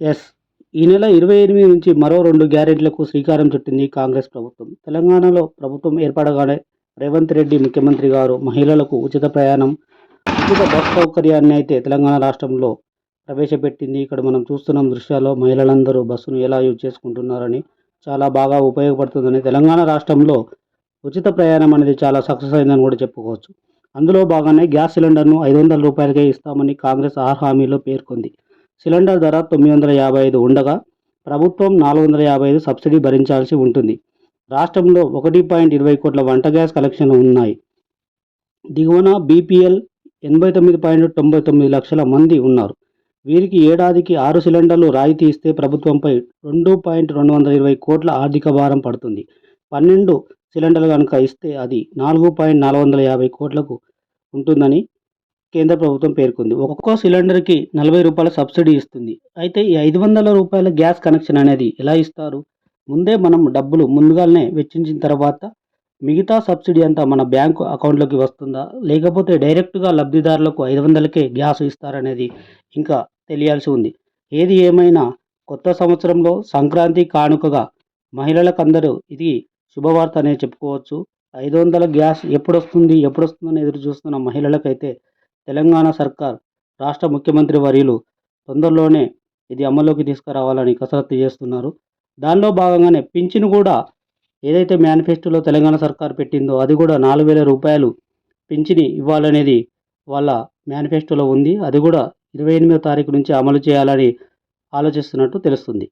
Yes. ఈ నెల ఇరవై ఎనిమిది నుంచి మరో రెండు గ్యారెంటీలకు శ్రీకారం చుట్టింది కాంగ్రెస్ ప్రభుత్వం. తెలంగాణలో ప్రభుత్వం ఏర్పడగానే రేవంత్ రెడ్డి ముఖ్యమంత్రి గారు మహిళలకు ఉచిత ప్రయాణం ఉచిత బస్ సౌకర్యాన్ని అయితే తెలంగాణ రాష్ట్రంలో ప్రవేశపెట్టింది. ఇక్కడ మనం చూస్తున్నాం దృశ్యాల్లో మహిళలందరూ బస్సును ఎలా యూజ్ చేసుకుంటున్నారని చాలా బాగా ఉపయోగపడుతుందని తెలంగాణ రాష్ట్రంలో ఉచిత ప్రయాణం అనేది చాలా సక్సెస్ అయిందని కూడా చెప్పుకోవచ్చు. అందులో భాగంగానే గ్యాస్ సిలిండర్ను ఐదు వందల రూపాయలకే ఇస్తామని కాంగ్రెస్ ఆహార హామీలో పేర్కొంది. సిలిండర్ ధర తొమ్మిది వందల యాభై ఐదు ఉండగా ప్రభుత్వం నాలుగు వందల యాభై ఐదు సబ్సిడీ భరించాల్సి ఉంటుంది. రాష్ట్రంలో ఒకటి పాయింట్ ఇరవై కోట్ల వంట గ్యాస్ కలెక్షన్లు ఉన్నాయి. దిగువన బీపీఎల్ ఎనభై తొమ్మిది పాయింట్ తొంభై తొమ్మిది లక్షల మంది ఉన్నారు. వీరికి ఏడాదికి ఆరు సిలిండర్లు రాయితీ ఇస్తే ప్రభుత్వంపై రెండు పాయింట్ రెండు వందల ఇరవై కోట్ల ఆర్థిక భారం పడుతుంది. పన్నెండు సిలిండర్లు కనుక ఇస్తే అది నాలుగు పాయింట్ నాలుగు వందల యాభై కోట్లకు ఉంటుందని కేంద్ర ప్రభుత్వం పేర్కొంది. ఒక్కో సిలిండర్కి నలభై రూపాయల సబ్సిడీ ఇస్తుంది. అయితే ఈ ఐదు వందల రూపాయల గ్యాస్ కనెక్షన్ అనేది ఎలా ఇస్తారు? ముందే మనం డబ్బులు ముందుగానే వెచ్చించిన తర్వాత మిగతా సబ్సిడీ అంతా మన బ్యాంకు అకౌంట్లోకి వస్తుందా? లేకపోతే డైరెక్ట్గా లబ్ధిదారులకు ఐదు వందలకే గ్యాస్ ఇస్తారనేది ఇంకా తెలియాల్సి ఉంది. ఏది ఏమైనా కొత్త సంవత్సరంలో సంక్రాంతి కానుకగా మహిళలకందరూ ఇది శుభవార్త అనే చెప్పుకోవచ్చు. ఐదు వందల గ్యాస్ ఎప్పుడు వస్తుంది ఎప్పుడు వస్తుందని ఎదురు చూస్తున్న మహిళలకైతే తెలంగాణ సర్కార్ రాష్ట్ర ముఖ్యమంత్రి వర్యులు తొందరలోనే ఇది అమల్లోకి తీసుకురావాలని కసరత్తు చేస్తున్నారు. దానిలో భాగంగానే పింఛను కూడా ఏదైతే మేనిఫెస్టోలో తెలంగాణ సర్కార్ పెట్టిందో అది కూడా నాలుగు వేల రూపాయలు పింఛని ఇవ్వాలనేది వాళ్ళ మేనిఫెస్టోలో ఉంది. అది కూడా ఇరవై ఎనిమిదో తారీఖు నుంచి అమలు చేయాలని ఆలోచిస్తున్నట్టు తెలుస్తుంది.